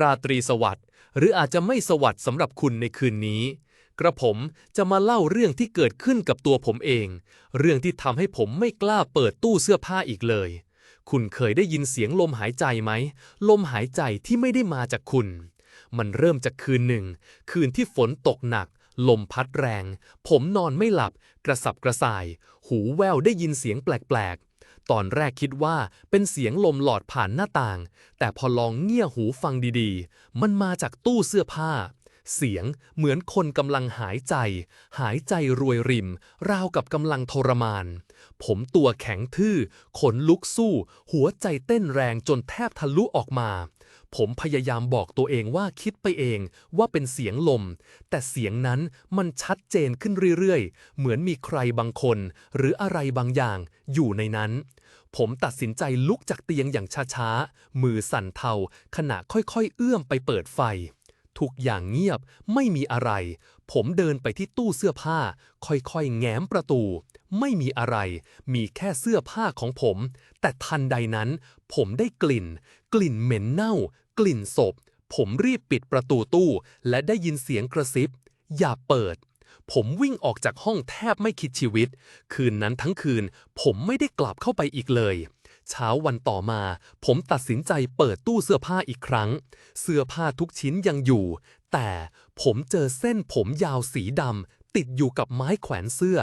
ราตรีสวัสดิ์หรืออาจจะไม่สวัสดิ์สำหรับคุณในคืนนี้ กระผมจะมาเล่าเรื่องที่เกิดขึ้นกับตัวผมเอง เรื่องที่ทำให้ผมไม่กล้าเปิดตู้เสื้อผ้าอีกเลย คุณเคยได้ยินเสียงลมหายใจไหม ลมหายใจที่ไม่ได้มาจากคุณ มันเริ่มจากคืนหนึ่ง คืนที่ฝนตกหนัก ลมพัดแรง ผมนอนไม่หลับ กระสับกระส่าย หูแววได้ยินเสียงแปลก ตอนแรกคิดว่าเป็นเสียงลมหลอดผ่านหน้าต่าง แต่พอลองเงี่ยหูฟังดีๆ มันมาจากตู้เสื้อผ้า เสียงเหมือนคนกำลังหายใจ หายใจรวยริม ราวกับกำลังทรมาน ผมตัวแข็งทื่อ ขนลุกสู้ หัวใจเต้นแรงจนแทบทะลุออกมา ผมพยายามบอกตัวเองว่าคิดไปเองว่าเป็นเสียงลม แต่เสียงนั้นมันชัดเจนขึ้นเรื่อยๆ เหมือนมีใครบางคน หรืออะไรบางอย่างอยู่ในนั้นผมตัดสินใจลุกจากเตียงอย่างช้าๆ มือสั่นเทา ขณะค่อยๆ เอื้อมไปเปิดไฟ ทุกอย่างเงียบไม่มีอะไร ผมเดินไปที่ตู้เสื้อผ้า ค่อยๆ แง้มประตู ไม่มีอะไร มีแค่เสื้อผ้าของผม แต่ทันใดนั้น ผมได้กลิ่น กลิ่นเหม็นเน่า กลิ่นศพ ผมรีบปิดประตูตู้ และได้ยินเสียงกระซิบ อย่าเปิด ผมวิ่งออกจากห้องแทบไม่คิดชีวิต คืนนั้นทั้งคืน ผมไม่ได้กลับเข้าไปอีกเลย เช้าวันต่อมา ผมตัดสินใจเปิดตู้เสื้อผ้าอีกครั้ง เสื้อผ้าทุกชิ้นยังอยู่ แต่ผมเจอเส้นผมยาวสีดำติดอยู่กับไม้แขวนเสื้อ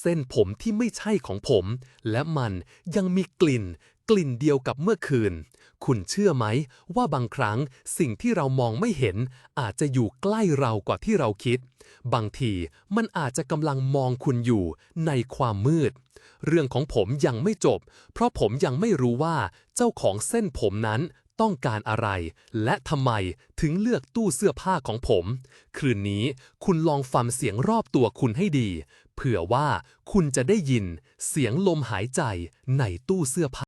เส้นผมที่ไม่ใช่ของผม และมันยังมีกลิ่น กลิ่นเดียวกับเมื่อคืน คุณเชื่อไหมว่าบางครั้งสิ่งที่เรามองไม่เห็น อาจจะอยู่ใกล้เรากว่าที่เราคิด บางทีมันอาจจะกำลังมองคุณอยู่ในความมืด เรื่องของผมยังไม่จบ เพราะผมยังไม่รู้ว่าเจ้าของเส้นผมนั้นต้องการอะไร และทำไมถึงเลือกตู้เสื้อผ้าของผม คืนนี้คุณลองฟังเสียงรอบตัวคุณให้ดี เผื่อว่าคุณจะได้ยินเสียงลมหายใจในตู้เสื้อผ้า